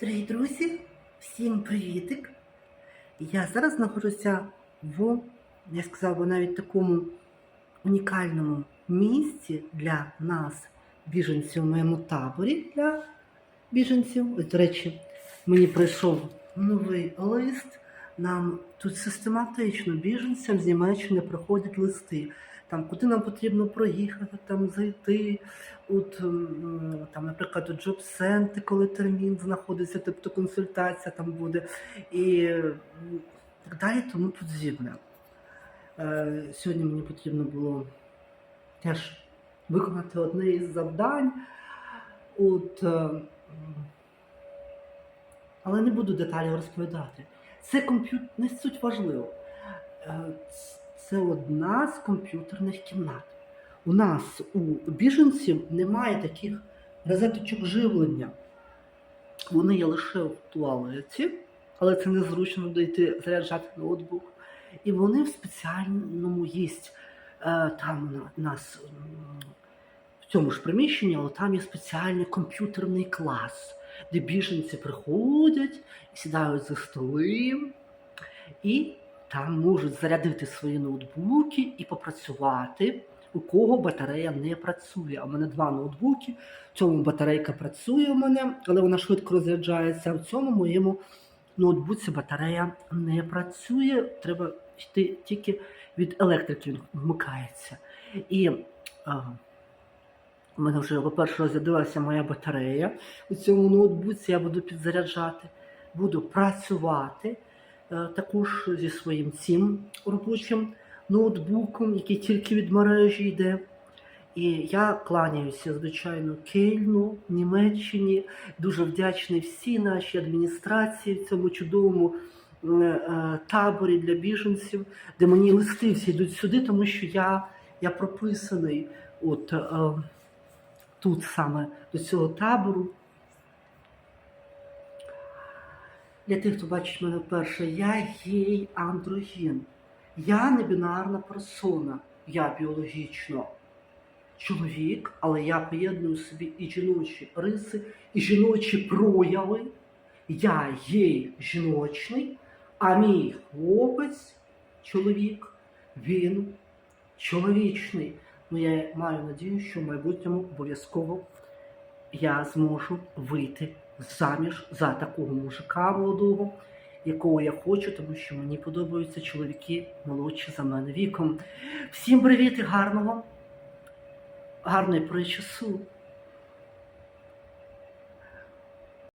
Дорогі друзі, всім привітик! Я зараз знаходжуся в, я сказала, навіть такому унікальному місці для нас, біженців, у моєму таборі для біженців. Ось, до речі, мені прийшов новий лист. Нам тут систематично біженцям з Німеччини приходять листи. Там, куди нам потрібно проїхати, там зайти, от, там, наприклад, у джоб-центри, коли термін знаходиться, тобто консультація там буде, і так далі, тому подібне. Сьогодні мені потрібно було теж виконати одне із завдань. От, е, але не буду деталі розповідати. Це комп'ютер не суть важливо. Е, Це одна з комп'ютерних кімнат. У нас у біженців немає таких розеточок живлення. Вони є лише в туалеті, але це незручно дойти заряджати ноутбук. І вони в спеціальному є там у нас в цьому ж приміщенні, але там є спеціальний комп'ютерний клас, де біженці приходять, сідають за столи і там можуть зарядити свої ноутбуки і попрацювати. У кого батарея не працює. В мене два ноутбуки. В цьому батарейка працює у мене, але вона швидко розряджається. А в цьому моєму ноутбуці батарея не працює. Треба йти тільки від електрики, він вмикається. І а, у мене вже, по-перше, розрядилася моя батарея. У цьому ноутбуці я буду підзаряджати, буду працювати е, також зі своїм цим робочим ноутбуком, який тільки від мережі йде. І я кланяюся, звичайно, Кельну, Німеччині. Дуже вдячний всій нашій адміністрації в цьому чудовому е, е, таборі для біженців, де мені листи всі йдуть сюди, тому що я, я прописаний от, тут саме до цього табору. Для тих, хто бачить мене вперше, я гей андрогін. Я не бінарна персона, я біологічно чоловік, але я поєдную собі і жіночі риси, і жіночі прояви. Я є жіночний, а мій хлопець, чоловік, він чоловічний. Ну, я маю надію, що в майбутньому обов'язково я зможу вийти заміж за такого мужика молодого, якого я хочу, тому що мені подобаються чоловіки молодші за мене віком. Всім привіт і гарного, гарної пори часу.